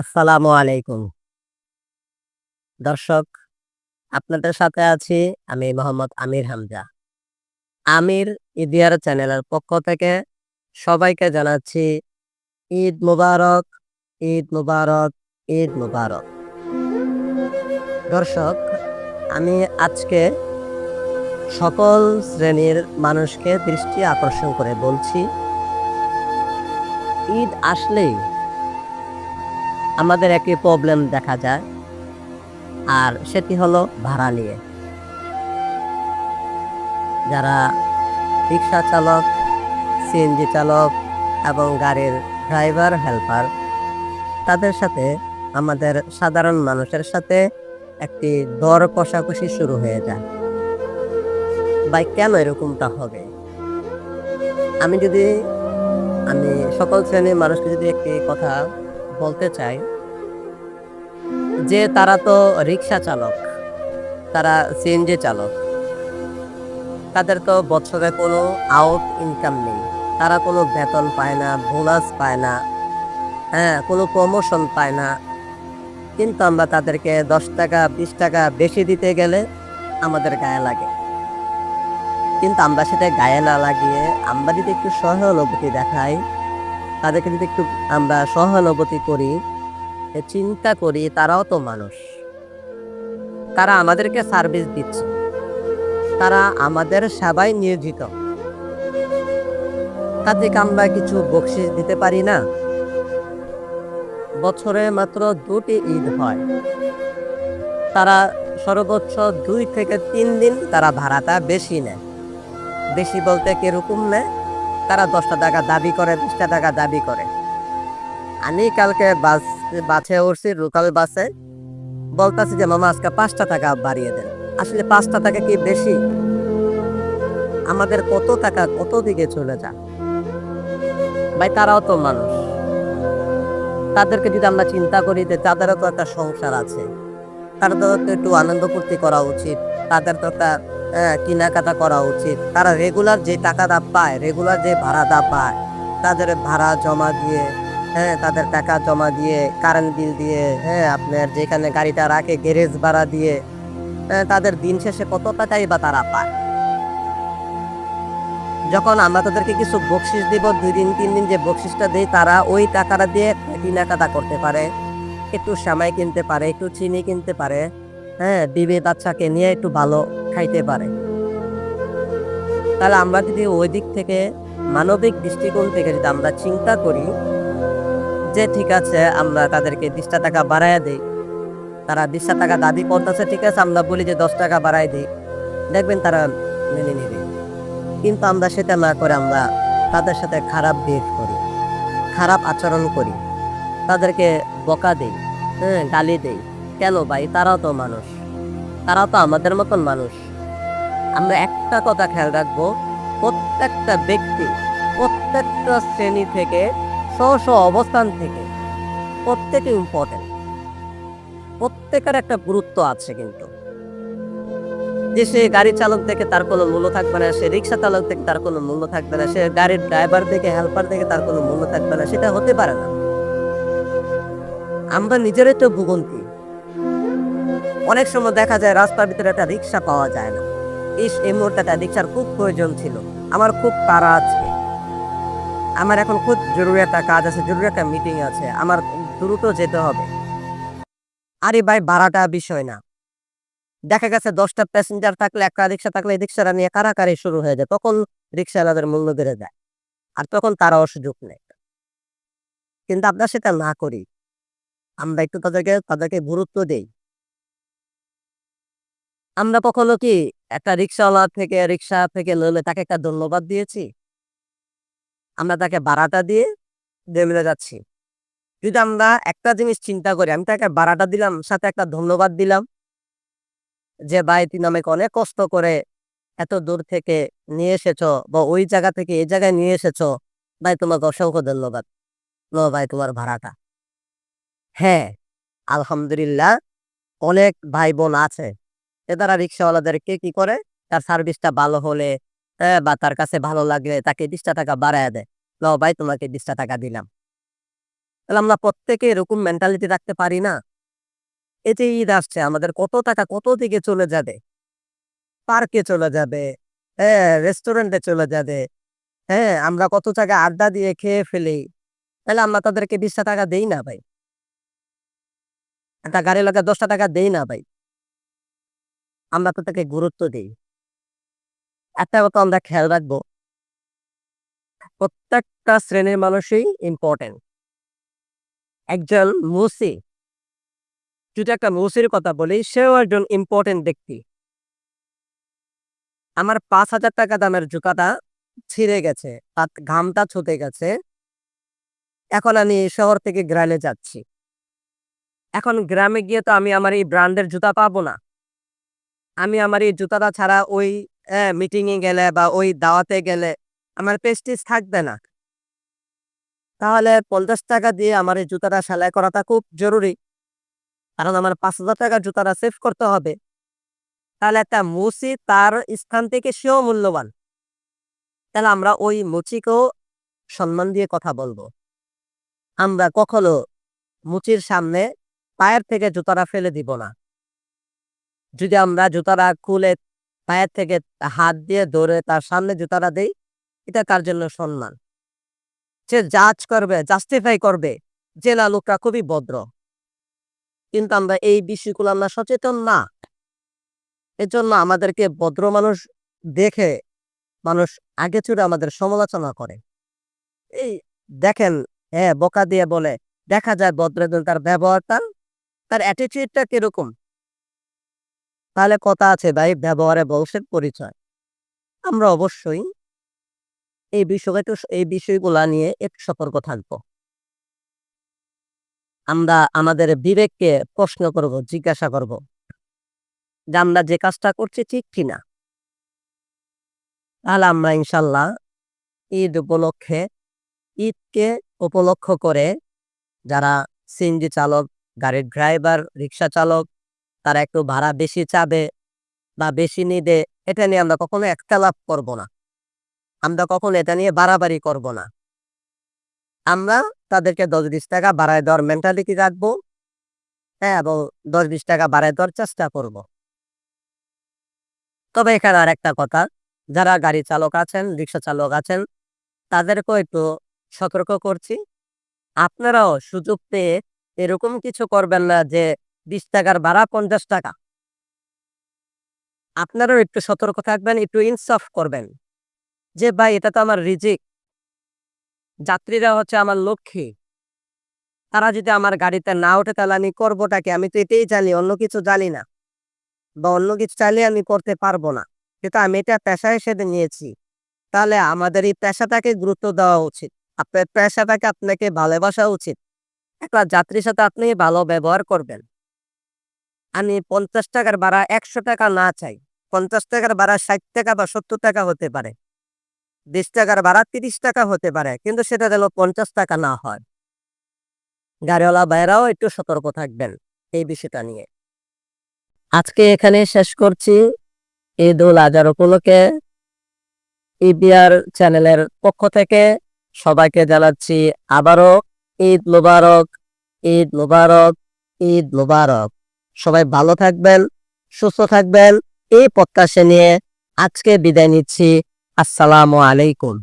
আসসালামু আলাইকুম। দর্শক, আপনাদের সাথে আছি আমি মোহাম্মদ আমির হামজা। আমির ইদিয়ার চ্যানেলের পক্ষ থেকে সবাইকে জানাচ্ছি ঈদ মুবারক, ঈদ মুবারক, ঈদ মুবারক। দর্শক, আমি আজকে সকল শ্রেণির মানুষকে দৃষ্টি আকর্ষণ করে বলছি ঈদ আসলেই আমাদের একটি প্রবলেম দেখা যায়। আর সেটি হলো ভাড়া নিয়ে। যারা রিক্সা চালক সিএনজি চালক এবং গাড়ির ড্রাইভার হেল্পার তাদের সাথে আমাদের সাধারণ মানুষের সাথে একটি দর কষাকষি শুরু হয়ে যায়। বাইক কেন এরকমটা হবে? আমি যদি, আমি সকল শ্রেণির মানুষকে যদি একটি কথা বলতে চাই যে তারা তো রিক্সা চালক, তারা সিএনজি চালক। তাদের তো বছরে কোনো আউট ইনকাম নেই। তারা কোনো বেতন পায় না বোনাস পায় না হ্যাঁ কোনো প্রমোশন পায় না। কিন্তু আমরা তাদেরকে দশ টাকা, বিশ টাকা বেশি দিতে গেলে আমাদের গায়ে লাগে। কিন্তু আমরা সেটা গায়ে না লাগিয়ে আমরা যদি একটু সহানুভূতি দেখাই তাদেরকে যদি একটু আমরা সহানুভূতি করি চিন্তা করি, তারাও তো মানুষ। তারা আমাদেরকে সার্ভিস দিচ্ছে। তারা আমাদের সেবায় নিয়োজিত। তাদেরকে আমরা কিছু বকশিস দিতে পারি না। বছরে মাত্র দুটি ঈদ হয়। তারা সর্বোচ্চ দুই থেকে তিন দিন তারা ভাড়াটা বেশি নেয়। বেশি বলতে কীরকম নেয়? তারা দশটা টাকা দাবি করে, বিশটা টাকা দাবি করে। আমি কালকে বাস, বাসে উঠছি লোকাল বাসে বলতেছি যে, মামা, আজকে পাঁচটা টাকা বাড়িয়ে দেন। আসলে পাঁচটা টাকা কি বেশি? আমাদের কত টাকা, কত দিকে চলে যায় ভাই, তারাও তো মানুষ। তাদেরকে যদি আমরা চিন্তা করি যে, তাদেরও তো একটা সংসার আছে। তাদের তো একটু আনন্দ ফুর্তি করা উচিত। তাদের তো একটা কেনাকাটা করা উচিত। তারা রেগুলার যে টাকাটা পায় রেগুলার যে ভাড়াটা পায়, তাদের ভাড়া জমা দিয়ে হ্যাঁ তাদের টাকা জমা দিয়ে কারেন্ট বিল দিয়ে হ্যাঁ আপনার যেখানে গাড়িটা রাখে গ্যারেজ ভাড়া দিয়ে তাদের দিন শেষে কত টাকাই বা তারা পায়। যখন আমরা তাদেরকে কিছু বকশিস দিব, দুই দিন, তিন দিন যে বকশিসটা দিই, তারা ওই টাকাটা দিয়ে কেনাকাটা করতে পারে। একটু সামাই কিনতে পারে, একটু চিনি কিনতে পারে। হ্যাঁ বিবে বাচ্চাকে নিয়ে একটু ভালো খাইতে পারে। তাহলে আমরা যদি ওই দিক থেকে মানবিক দৃষ্টিকোণ থেকে যদি আমরা চিন্তা করি যে ঠিক আছে, আমরা তাদেরকে বিশটা টাকা বাড়াইয়া দিই, তারা বিশটা টাকা দাবি করতেছে, ঠিক আছে, আমরা বলি যে দশ টাকা বাড়াই দিই, দেখবেন তারা মেনে নেবে। কিন্তু আমরা সেটা না করে আমরা তাদের সাথে খারাপ বিহেভ করি, খারাপ আচরণ করি, তাদেরকে বকা দেই হ্যাঁ গালি দেই। কেন ভাই? তারাও তো মানুষ। তারাও তো আমাদের মতন মানুষ। আমরা একটা কথা খেয়াল রাখব, প্রত্যেকটা ব্যক্তি প্রত্যেকটা শ্রেণি থেকে, স্ব স্ব অবস্থান থেকে প্রত্যেকে ইম্পর্টেন্ট প্রত্যেকের একটা গুরুত্ব আছে কিন্তু। যে সে গাড়ি চালক থেকে তার কোনো মূল্য থাকবে না, সে রিক্সা চালক থেকে তার কোনো মূল্য থাকবে না, সে গাড়ির ড্রাইভার থেকে হেল্পার থেকে তার কোনো মূল্য থাকবে না, সেটা হতে পারে না। আমরা নিজেরাই তো ভুগন্তি। অনেক সময় দেখা যায় রাস্তার ভিতরে একটা রিক্সা পাওয়া যায় না। ইস, এই মুহূর্তে একটা রিক্সার খুব প্রয়োজন ছিল। আমার খুব তাড়া আছে। আমার এখন খুব জরুরি একটা কাজ আছে, জরুরি একটা মিটিং আছে। আমার দ্রুত যেতে হবে। আরে ভাই ভাড়াটা বিষয় না। দেখা গেছে দশটা প্যাসেঞ্জার থাকলে, একটা রিক্সা থাকলে এই রিক্সাটা নিয়ে কারাকারি শুরু হয়ে যায়। তখন রিক্সাওয়ালাদের মূল্য বেড়ে যায়। আর তখন তারাও সুযোগ নেয়। কিন্তু আমরা সেটা না করি। আমরা একটু তাদেরকে তাদেরকে গুরুত্ব দেই। আমরা কখনো কি একটা রিক্সাওয়ালা থেকে, রিক্সা থেকে লইলে তাকে একটা ধন্যবাদ দিয়েছি? আমরা তাকে ভাড়াটা দিয়ে দেমলে যাচ্ছি। যদি আমরা একটা জিনিস চিন্তা করি, আমি তাকে ভাড়াটা দিলাম, সাথে একটা ধন্যবাদ দিলাম, যে, ভাই, তুমি আমাকে অনেক কষ্ট করে এত দূর থেকে নিয়ে এসেছ বা ওই জায়গা থেকে এই জায়গায় নিয়ে এসেছ। ভাই, তোমাকে অসংখ্য ধন্যবাদ। লো, ভাই, তোমার ভাড়াটা। হ্যাঁ আলহামদুলিল্লাহ, অনেক ভাই বোন আছে। এ তারা রিক্সাওয়ালাদেরকে কি করে? তার সার্ভিসটা ভালো হলে বা তার কাছে ভালো লাগলে তাকে বিশটা টাকা বাড়ায় দেয়। ল ভাই, তোমাকে বিশটা টাকা দিলাম। তাহলে আমরা প্রত্যেকে এরকম মেন্টালিটি রাখতে পারি না? এতে ঈদ আসছে, আমাদের কত টাকা কত দিকে চলে যাবে? পার্কে চলে যাবে হ্যাঁ রেস্টুরেন্টে চলে যাবে হ্যাঁ আমরা কত টাকা আড্ডা দিয়ে খেয়ে ফেলি? তাহলে আমরা তাদেরকে বিশটা টাকা দেই না ভাই? একটা গাড়ি লাগা দশটা টাকা দেই না ভাই? আমরা তো তাকে গুরুত্ব দিই। একটা কথা আমরা খেয়াল রাখব। প্রত্যেকটা শ্রেণির মানুষই ইম্পর্টেন্ট একজন মুসি, যদি একটা মুসির কথা বলি, সেও একজন ইম্পর্টেন্ট ব্যক্তি। আমার পাঁচ হাজার টাকা দামের জুতাটা ছিঁড়ে গেছে, তার ঘামটা ছুটে গেছে। এখন আমি শহর থেকে গ্রামে যাচ্ছি। এখন গ্রামে গিয়ে তো আমি আমার এই ব্র্যান্ডের জুতা পাবো না। আমি আমার এই জুতাটা ছাড়া ওই মিটিং এ গেলে বা ওই দাওয়াতে গেলে আমার পেস্টিজ থাকবে না। তাহলে পঞ্চাশ টাকা দিয়ে আমার এই জুতাটা সেলাই করাটা খুব জরুরি। কারণ আমার পাঁচ হাজার টাকার জুতাটা সেভ করতে হবে। তাহলে একটা মুচি তার স্থান থেকে সেও মূল্যবান। তাহলে আমরা ওই মুচিকেও সম্মান দিয়ে কথা বলব। আমরা কখনো মুচির সামনে পায়ের থেকে জুতাটা ফেলে দিব না। যদি আমরা জুতাটা খুলে পায়ের থেকে হাত দিয়ে ধরে তার সামনে জুতাটা দেই, এটা কার জন্য সম্মান? সে জাজ করবে জাস্টিফাই করবে যে না, লোকটা খুবই ভদ্র। কিন্তু আমরা এই বিষয়গুলো আমরা সচেতন না। এজন্য আমাদেরকে ভদ্র মানুষ দেখে মানুষ আগে চুরে আমাদের সমালোচনা করে। এই দেখেন হ্যাঁ বোকা দিয়ে বলে, দেখা যায় ভদ্রজন তার ব্যবহারটা, তার অ্যাটিটিউডটা কীরকম? তাহলে কথা আছে ভাই ব্যবহারে বংশের পরিচয়। আমরা অবশ্যই এই বিষয়টা এই বিষয়গুলা নিয়ে একটু সতর্ক থাকব। আমরা আমাদের বিবেককে প্রশ্ন করব, জিজ্ঞাসা করব যে আমরা যে কাজটা করছি ঠিক কিনা। তাহলে আমরা ইনশাল্লাহ ঈদ উপলক্ষে, ঈদকে উপলক্ষ করে যারা সিএনজি চালক, গাড়ির ড্রাইভার, রিক্সা চালক তারা একটু ভাড়া বেশি চাবে বা বেশি নিবে, এটা নিয়ে আমরা কখনো একতালাপ করব না। আমরা কখনো এটা নিয়ে বাড়াবাড়ি করব না। আমরা তাদেরকে দশ বিশ টাকা বাড়ায় দেওয়ার মেন্টালিটি রাখব হ্যাঁ এবং দশ বিশ টাকা বাড়ায় দেওয়ার চেষ্টা করব। তবে এখানে আর একটা কথা, যারা গাড়ি চালক আছেন, রিক্সা চালক আছেন, তাদেরকেও একটু সতর্ক করছি। আপনারাও সুযোগ পেয়ে এরকম কিছু করবেন না যে বিশ টাকার ভাড়া পঞ্চাশ টাকা। আপনারাও একটু সতর্ক থাকবেন, একটু ইনসাফ করবেন যে, ভাই, এটা তো আমার রিজিক। যাত্রীরা হচ্ছে আমার লক্ষ্মী। তারা যদি আমার গাড়িতে না ওঠে, তাহলে আমি করবোটা কি? আমি তো এটাই জানি, অন্য কিছু জানি না। বা অন্য কিছু চাইলে আমি করতে পারব না। কিন্তু আমি এটা পেশা হিসেবে নিয়েছি। তাহলে আমাদের এই পেশাটাকে গুরুত্ব দেওয়া উচিত। আপনার পেশাটাকে আপনাকে ভালোবাসা উচিত। একটা যাত্রীর সাথে আপনি ভালো ব্যবহার করবেন। আমি পঞ্চাশ টাকার ভাড়া একশো টাকা না চাই। পঞ্চাশ টাকার ভাড়া ষাট টাকা বা সত্তর টাকা হতে পারে। বিশ টাকার ভাড়া তিরিশ টাকা হতে পারে, কিন্তু সেটা যেন পঞ্চাশ টাকা না হয়। গাড়িওয়ালা ভাইরাও একটু সতর্ক থাকবেন এই বিষয়টা নিয়ে। আজকে এখানে শেষ করছি। ঈদ উল আজহার উপলক্ষে ইবিআর চ্যানেলের পক্ষ থেকে সবাইকে জানাচ্ছি আবারও ঈদ মোবারক ঈদ মোবারক ঈদ মোবারক। সবাই ভালো থাকবেন সুস্থ থাকবেন। এই প্রত্যাশা নিয়ে আজকে বিদায় নিচ্ছি। আসসালামু আলাইকুম।